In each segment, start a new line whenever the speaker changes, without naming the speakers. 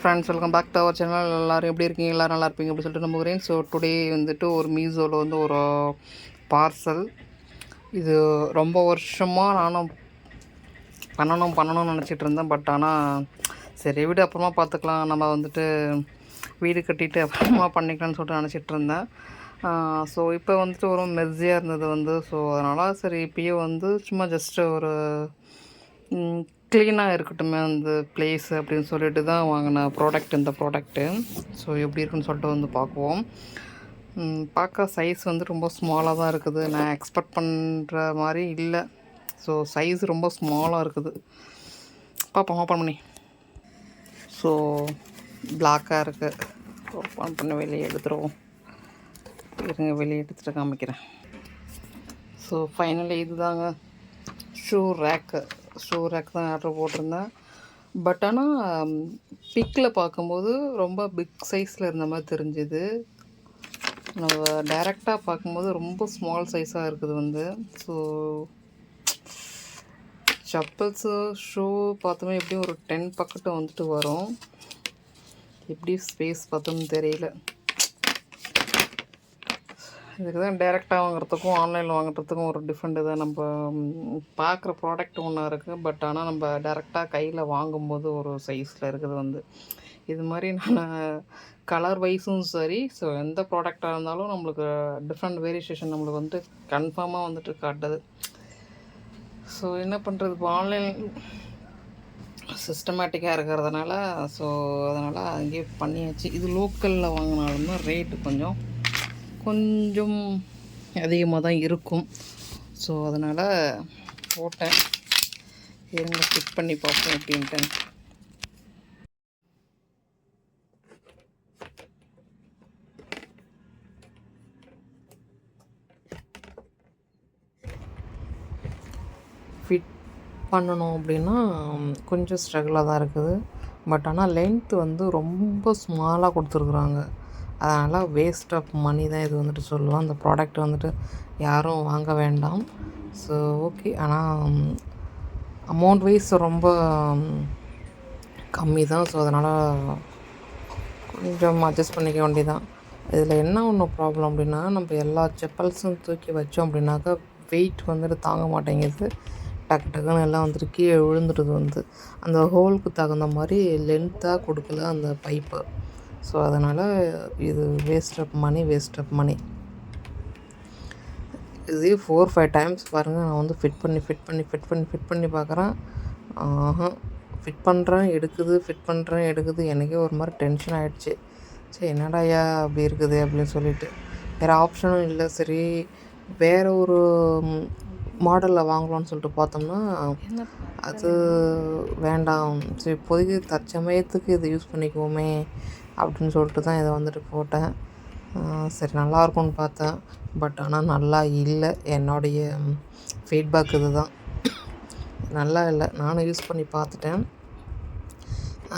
Friends welcome back to our channel எல்லோரும் எப்படி இருக்கீங்க? எல்லோரும் நல்லா இருப்பீங்க அப்படின்னு சொல்லிட்டு நம்புகிறேன். ஸோ டுடே வந்துட்டு ஒரு மீஷோவில் வந்து ஒரு பார்சல் இது ரொம்ப வருஷமாக நானும் பண்ணணும் பண்ணணும்னு நினச்சிட்டு இருந்தேன். பட் ஆனால் சரி வீடு அப்புறமா பார்த்துக்கலாம். நம்ம வந்துட்டு வீடு கட்டிட்டு அப்புறமா பண்ணிக்கலாம்னு சொல்லிட்டு நினச்சிட்டு இருந்தேன். ஸோ இப்போ வந்துட்டு ஒரு மெர்ஸியாக இருந்தது வந்து. ஸோ அதனால் சரி இப்பயே வந்து சும்மா ஜஸ்ட்டு ஒரு க்ளீனாக இருக்கட்டுமே அந்த பிளேஸ் அப்படின்னு சொல்லிட்டு தான் வாங்கின ப்ராடக்ட் இந்த ப்ராடக்ட்டு ஸோ எப்படி இருக்குன்னு சொல்லிட்டு வந்து பார்க்குவோம். பார்க்க சைஸ் வந்து ரொம்ப ஸ்மாலாக தான் இருக்குது. நான் எக்ஸ்பெக்ட் பண்ணுற மாதிரி இல்லை. ஸோ சைஸ் ரொம்ப ஸ்மாலாக இருக்குது. பார்ப்போம் ஓப்பன் பண்ணி. ஸோ பிளாக்காக இருக்குது ஓப்பன் பண்ணி வெளியே எடுத்துருவோம். இருங்க வெளியே எடுத்துகிட்டு காமிக்கிறேன். ஸோ ஃபைனலி இதுதாங்க ஷூ ரேக்கு ஷூ ரேக் தான் ஆர்டர் போட்டிருந்தேன். பட் ஆனால் பிக்கில் பார்க்கும்போது ரொம்ப பிக் சைஸில் இருந்த மாதிரி தெரிஞ்சுது. நம்ம டைரெக்டாக பார்க்கும்போது ரொம்ப ஸ்மால் சைஸாக இருக்குது வந்து. ஸோ செப்பல்ஸு ஷூ பார்த்தோமே எப்படியும் ஒரு டென் பக்கெட்டு வந்துட்டு வரும். எப்படி ஸ்பேஸ் பார்த்தோன்னு தெரியல. இதுக்கு தான் டேரெக்டாக வாங்குறதுக்கும் ஆன்லைனில் வாங்குறதுக்கும் ஒரு டிஃப்ரெண்ட் தான் நம்ம பார்க்குற ப்ராடக்ட் ஒன்றா இருக்குது பட் ஆனால் நம்ம டேரெக்டாக கையில் வாங்கும்போது ஒரு சைஸில் இருக்குது வந்து. இது மாதிரி நான் கலர் வைஸும் சரி. ஸோ எந்த ப்ராடக்டாக இருந்தாலும் நம்மளுக்கு டிஃப்ரெண்ட் வேரியேஷன் நம்மளுக்கு வந்துட்டு கன்ஃபார்மாக வந்துட்டு காட்டுது. ஸோ என்ன பண்ணுறது இப்போ ஆன்லைன் சிஸ்டமேட்டிக்காக இருக்கிறதுனால ஸோ அதனால் அங்கேயே பண்ணியாச்சு. இது லோக்கலில் வாங்கினாலும் ரேட்டு கொஞ்சம் கொஞ்சம் அதிகமாக தான் இருக்கும். ஸோ அதனால் போட்டேன். இருங்க ஃபிட் பண்ணி பார்ப்போம் அப்படின்ட்டு ஃபிட் பண்ணணும் அப்படின்னா கொஞ்சம் ஸ்ட்ரகிளாக தான் இருக்குது. பட் ஆனால் லென்த்து வந்து ரொம்ப ஸ்மாலாக கொடுத்துருக்குறாங்க. அதனால் வேஸ்ட் ஆஃப் மணி தான் இது வந்துட்டு சொல்லுவோம். அந்த ப்ராடக்ட் வந்துட்டு யாரும் வாங்க வேண்டாம். ஸோ ஓகே ஆனால் அமௌண்ட் வைஸ் ரொம்ப கம்மி தான். ஸோ அதனால் கொஞ்சம் அட்ஜஸ்ட் பண்ணிக்க வேண்டியதான் இதில் என்ன ஒன்று ப்ராப்ளம் அப்படின்னா நம்ம எல்லா செப்பல்ஸும் தூக்கி வச்சோம் அப்படின்னாக்கா வெயிட் வந்துட்டு தாங்க மாட்டேங்குது. டக்கு டக்குன்னு எல்லாம் வந்துட்டு கீழே விழுந்துடுது வந்து. அந்த ஹோலுக்கு தகுந்த மாதிரி லென்த்தாக கொடுக்கல அந்த பைப்பு ஸோ அதனால் இது waste of money waste of money இதே ஃபோர் ஃபைவ் டைம்ஸ் பாருங்கள் நான் வந்து ஃபிட் பண்ணி ஃபிட் பண்ணி ஃபிட் பண்ணி ஃபிட் பண்ணி பார்க்குறேன் ஆஹா ஃபிட் பண்ணுறேன் எடுக்குது ஃபிட் பண்ணுறேன் எடுக்குது. எனக்கே ஒரு மாதிரி டென்ஷன் ஆகிடுச்சு சரி என்னடா ஐயா அப்படி இருக்குது அப்படின்னு சொல்லிட்டு. வேறு ஆப்ஷனும் இல்லை சரி. வேறு ஒரு மாடலில் வாங்கலாம்னு சொல்லிட்டு பார்த்தோம்னா அது வேண்டாம். சரி இப்போதைக்கு தற்சமயத்துக்கு இதை யூஸ் பண்ணிக்குவோமே அப்படின்னு சொல்லிட்டு தான் இதை வந்துட்டு போட்டேன். சரி நல்லா இருக்கும்னு பார்த்தேன். பட் ஆனால் நல்லா இல்லை. என்னுடைய ஃபீட்பேக் இது தான் நல்லா இல்லை. நானும் யூஸ் பண்ணி பார்த்துட்டேன்.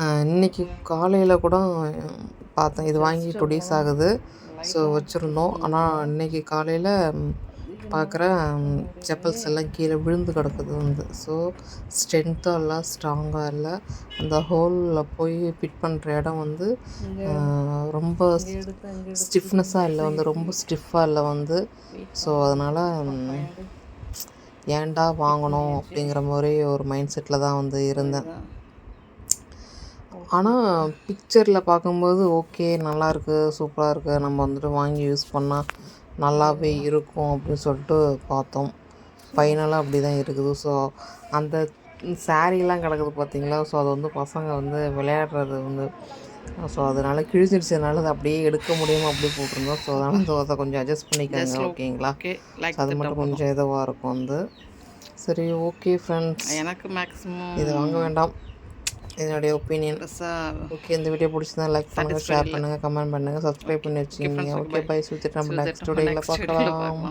ஆஹ் இன்னைக்கு காலையில் கூட பார்த்தேன். இது வாங்கி டூ டேஸ் ஆகுது. ஸோ வச்சுருந்தோம். ஆனால் இன்னைக்கு காலையில் பார்க்குறேன் செப்பல்ஸ் எல்லாம் கீழே விழுந்து கிடக்குது வந்து. ஸோ ஸ்ட்ரென்த்தாக இல்லை ஸ்ட்ராங்காக இல்லை. அந்த ஹோலில் போய் ஃபிட் பண்ணுற இடம் வந்து ரொம்ப ஸ்டிஃப்னஸாக இல்லை வந்து ரொம்ப ஸ்டிஃபாக இல்லை வந்து. ஸோ அதனால் ஏன்டா வாங்கணும் அப்படிங்கிற மாதிரி ஒரு மைண்ட் செட்டில் தான் வந்து இருந்தேன். ஆனால் பிக்சரில் பார்க்கும்போது ஓகே நல்லாயிருக்கு சூப்பராக இருக்குது நம்ம வந்துட்டு வாங்கி யூஸ் பண்ணால் நல்லாவே இருக்கும் அப்படின்னு சொல்லிட்டு பார்த்தோம். ஃபைனலாக அப்படி தான் இருக்குது. ஸோ அந்த சாரீலாம் கிடக்குது பார்த்தீங்களா? ஸோ அது வந்து பசங்க வந்து விளையாடுறது வந்து ஸோ அதனால் கிழிஞ்சிடுச்சதுனால அதை அப்படியே எடுக்க முடியாமல் அப்படியே போட்டிருந்தோம். ஸோ அதனால் அதை கொஞ்சம் அட்ஜஸ்ட் பண்ணிக்காங்க ஓகேங்களா?
அது மட்டும் கொஞ்சம் இதுவாக இருக்கும் வந்து. சரி ஓகே ஃப்ரெண்ட்ஸ்
எனக்கு மேக்ஸிமம்
இது வாங்க வேண்டாம். என்னுடைய ஒப்பீனியன் ஓகே இந்த வீடியோ பிடிச்சிருந்தா லைக் பண்ணுங்கள் ஷேர் பண்ணுங்கள் கமெண்ட் பண்ணுங்கள் சப்ஸ்கிரைப் பண்ணி வச்சுக்கிங்க. ஓகே பை சுற்றிட்டு நம்ம நெக்ஸ்ட் வீடியோவில்
பார்க்கலாம்.